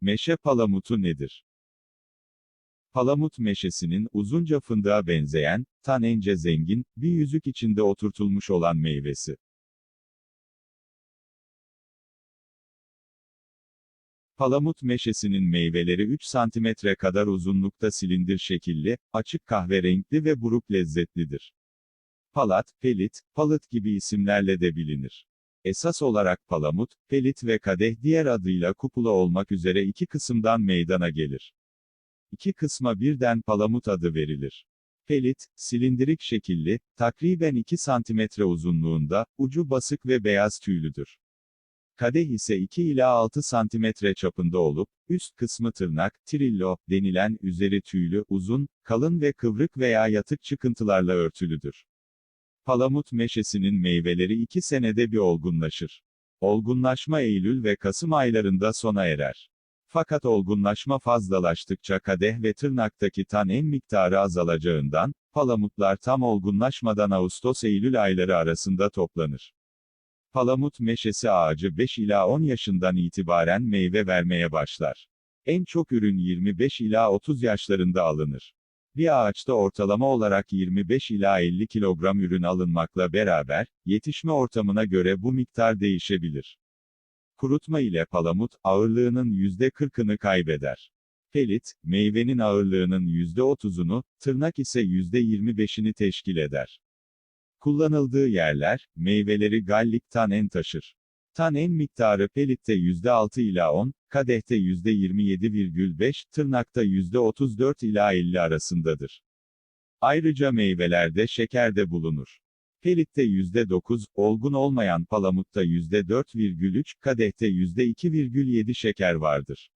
Meşe palamutu nedir? Palamut meşesinin uzunca fındığa benzeyen, tanence zengin, bir yüzük içinde oturtulmuş olan meyvesi. Palamut meşesinin meyveleri 3 santimetre kadar uzunlukta silindir şekilli, açık kahverenkli ve buruk lezzetlidir. Palat, pelit, palıt gibi isimlerle de bilinir. Esas olarak palamut, pelit ve kadeh diğer adıyla kupula olmak üzere iki kısımdan meydana gelir. İki kısma birden palamut adı verilir. Pelit, silindirik şekilli, takriben 2 santimetre uzunluğunda, ucu basık ve beyaz tüylüdür. Kadeh ise 2 ila 6 santimetre çapında olup, üst kısmı tırnak, trillo, denilen üzeri tüylü, uzun, kalın ve kıvrık veya yatık çıkıntılarla örtülüdür. Palamut meşesinin meyveleri 2 senede bir olgunlaşır. Olgunlaşma Eylül ve Kasım aylarında sona erer. Fakat olgunlaşma fazlalaştıkça kadeh ve tırnaktaki tanen miktarı azalacağından, palamutlar tam olgunlaşmadan Ağustos-Eylül ayları arasında toplanır. Palamut meşesi ağacı 5 ila 10 yaşından itibaren meyve vermeye başlar. En çok ürün 25 ila 30 yaşlarında alınır. Bir ağaçta ortalama olarak 25 ila 50 kilogram ürün alınmakla beraber, yetişme ortamına göre bu miktar değişebilir. Kurutma ile palamut, ağırlığının %40'ını kaybeder. Pelit, meyvenin ağırlığının %30'unu, tırnak ise %25'ini teşkil eder. Kullanıldığı yerler, meyveleri gallik tanen taşır. Tanen miktarı pelitte %6 ila 10, kadehte %27,5, tırnakta %34 ila 50 arasındadır. Ayrıca meyvelerde şeker de bulunur. Pelitte %9, olgun olmayan palamutta %4,3, kadehte %2,7 şeker vardır.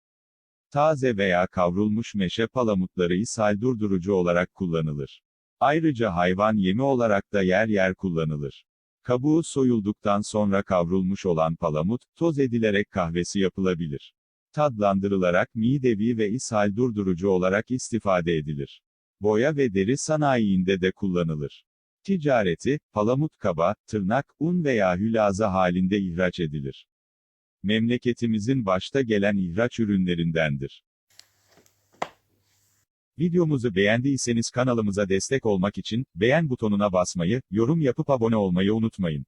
Taze veya kavrulmuş meşe palamutları ishal durdurucu olarak kullanılır. Ayrıca hayvan yemi olarak da yer yer kullanılır. Kabuğu soyulduktan sonra kavrulmuş olan palamut, toz edilerek kahvesi yapılabilir. Tadlandırılarak midevi ve ishal durdurucu olarak istifade edilir. Boya ve deri sanayiinde de kullanılır. Ticareti, palamut kaba, tırnak, un veya hülaza halinde ihraç edilir. Memleketimizin başta gelen ihraç ürünlerindendir. Videomuzu beğendiyseniz kanalımıza destek olmak için, beğen butonuna basmayı, yorum yapıp abone olmayı unutmayın.